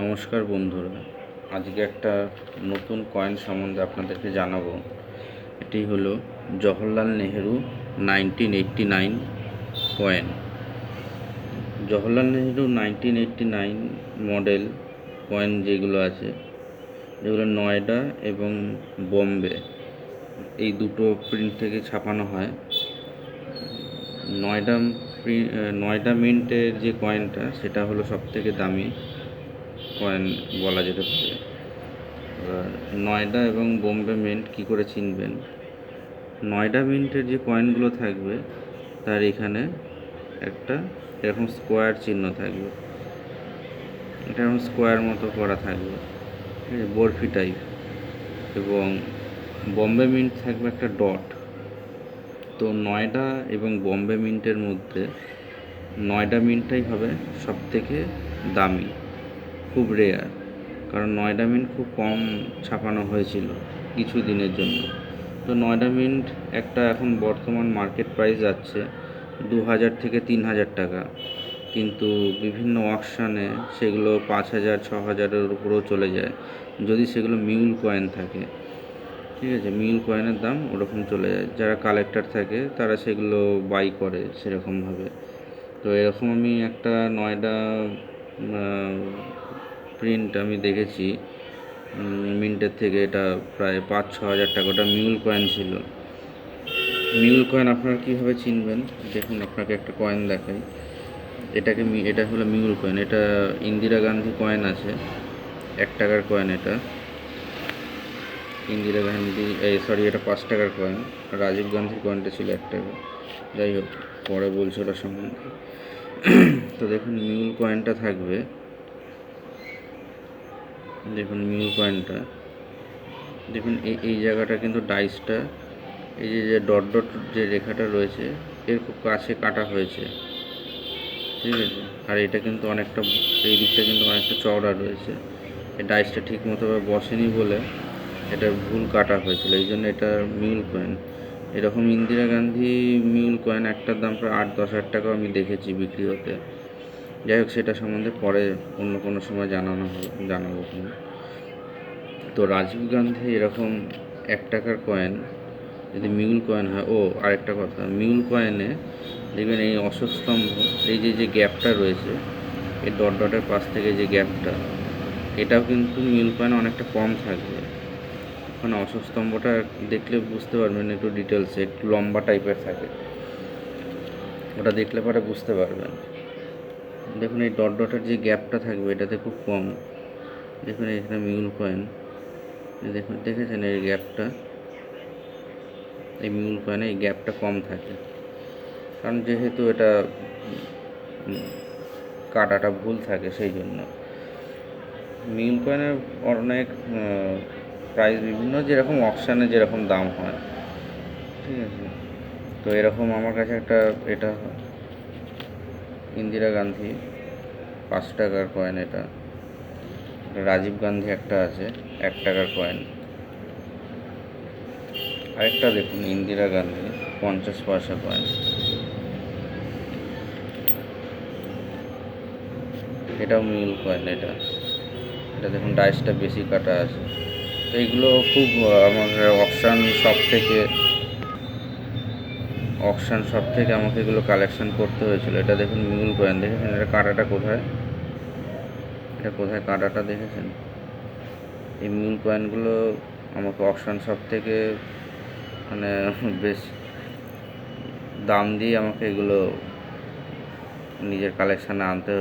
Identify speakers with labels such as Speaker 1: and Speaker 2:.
Speaker 1: নমস্কার বন্ধুরা। আজকে একটা নতুন কয়েন সম্বন্ধে আপনাদেরকে জানাব। এটি হলো Jawaharlal Nehru nineteen eighty nine coin Jawaharlal Nehru nineteen eighty nine model coin যেগুলো আছে, যেগুলো নয়ডা এবং বোম্বে, এই দুটো প্রিন্ট থেকে ছাপানো হয়। নয়ডা নয়ডা মিন্টের যে কয়েনটা সেটা হলো সব থেকে দামি। কয়েন বলা যেতে পারে। নয়ডা এবং বোম্বে মিন্ট কী করে চিনবেন? নয়ডা মিন্টের যে কয়েনগুলো থাকবে, তার এখানে একটা এরকম স্কোয়ার চিহ্ন থাকবে। এটা এরকম স্কোয়ার মতো করা থাকবে বরফি টাইপ। এবং বম্বে মিন্ট থাকবে একটা ডট। তো নয়ডা এবং বম্বে মিন্টের মধ্যে নয়ডা মিন্টটাই হবে সব থেকে দামি। খুব রেয়ার কারণ নয়ডা মিন্ট খুব কম ছাপানো হয়েছিল কিছু দিনের জন্য। তো নয়ডা মিন্ট একটা এখন বর্তমান মার্কেট প্রাইস যাচ্ছে দু হাজার থেকে তিন হাজার টাকা। কিন্তু বিভিন্ন অকশানে সেগুলো পাঁচ হাজার ছ হাজারের উপরেও চলে যায়। যদি সেগুলো মিউল কয়েন থাকে, ঠিক আছে? মিউল কয়েনের দাম ওরকম চলে যায়। যারা কালেক্টর থাকে, তারা সেগুলো বাই করে সেরকমভাবে। তো এরকম আমি একটা নয়ডা প্রিন্ট আমি দেখেছি মিন্টের থেকে এটা প্রায় পাঁচ, ছ হাজার টাকা। ওটা মিউল কয়েন ছিল। মিউল কয়েন আপনারা কীভাবে চিনবেন? দেখুন, আপনাকে একটা কয়েন দেখাই। এটাকে এটা হলো মিউল কয়েন এটা ইন্দিরা গান্ধী কয়েন আছে। এক টাকার কয়েন এটা। ইন্দিরা গান্ধী এই সরি এটা পাঁচ টাকার কয়েন রাজীব গান্ধীর কয়েনটা ছিল এক টাকা। যাই হোক, পরে বলছি ওটা সম্বন্ধে। তো দেখুন মিউল কয়েনটা থাকবে। দেখুন মিউল কয়েনটা দেখুন এই এই জায়গাটা কিন্তু ডাইসটা। এই যে যে ডট ডট যে রেখাটা রয়েছে, এর খুব কাছে কাটা হয়েছে। ঠিক আছে? আর এটা কিন্তু অনেকটা, এই দিকটা কিন্তু অনেকটা চওড়া রয়েছে। এই ডাইসটা ঠিক মতোভাবে বসেনি বলে এটা ভুল কাটা হয়েছিল। এই জন্য এটা মিউল কয়েন। এরকম ইন্দিরা গান্ধী মিউল কয়েন একটার দাম প্রায় আট, দশ হাজার টাকাও আমি দেখেছি বিক্রি হতে। যাই হোক, সেটা সম্বন্ধে পরে অন্য কোনো সময় জানানো জানাব তো রাজীব গান্ধী এরকম এক টাকার কয়েন যদি মিউল কয়েন হয়, ও আরেকটা কথা, মিউল কয়েনে দেখবেন এই অশোক স্তম্ভ এই যে যে গ্যাপটা রয়েছে, এই ডট ডটের পাশ থেকে যে গ্যাপটা এটাও কিন্তু মিউল কয়েন অনেকটা কম থাকবে। ওখানে অশোক স্তম্ভটা দেখলে বুঝতে পারবেন, একটু ডিটেলসে একটু লম্বা টাইপের থাকে। ওটা দেখলে পরে বুঝতে পারবেন। দেখুন এই ডট ডটের যে গ্যাপটা থাকবে, এটাতে খুব কম। দেখুন এখানে মিউল কয়েন দেখুন, দেখেছেন এই গ্যাপটা এই মিউল কয়েনে এই গ্যাপটা কম থাকে। কারণ যেহেতু এটা কাটাটা ভুল থাকে সেই জন্য মিউল কয়েনের অনেক প্রাইস বিভিন্ন যেরকম অকশানে যেরকম দাম হয়। ঠিক আছে? তো এরকম আমার কাছে একটা, এটা ইন্দিরা গান্ধী, পাঁচ টাকার কয়েন এটা। রাজীব গান্ধী একটা আছে, এক টাকার কয়েন আরেকটা দেখুন, ইন্দিরা গান্ধী, পঞ্চাশ পয়সা কয়েন এটাও মিল কয়েন এটা। এটা দেখুন ডাইসটা বেশি কাটা আছে। তো এইগুলো খুব আমার অপশান সব থেকে অপশান শপ থেকে আমাকে এগুলো কালেকশন করতে হয়েছিল। এটা দেখুন মিউল কয়েন দেখেছেন? এটা কাঁটাটা কোথায়? এটা কোথায় কাঁটাটা দেখেছেন? এই মিউল কয়েনগুলো আমাকে অকশান শপ থেকে মানে বেশ দাম দিয়ে আমাকে এগুলো নিজের কালেকশানে আনতে হয়েছে।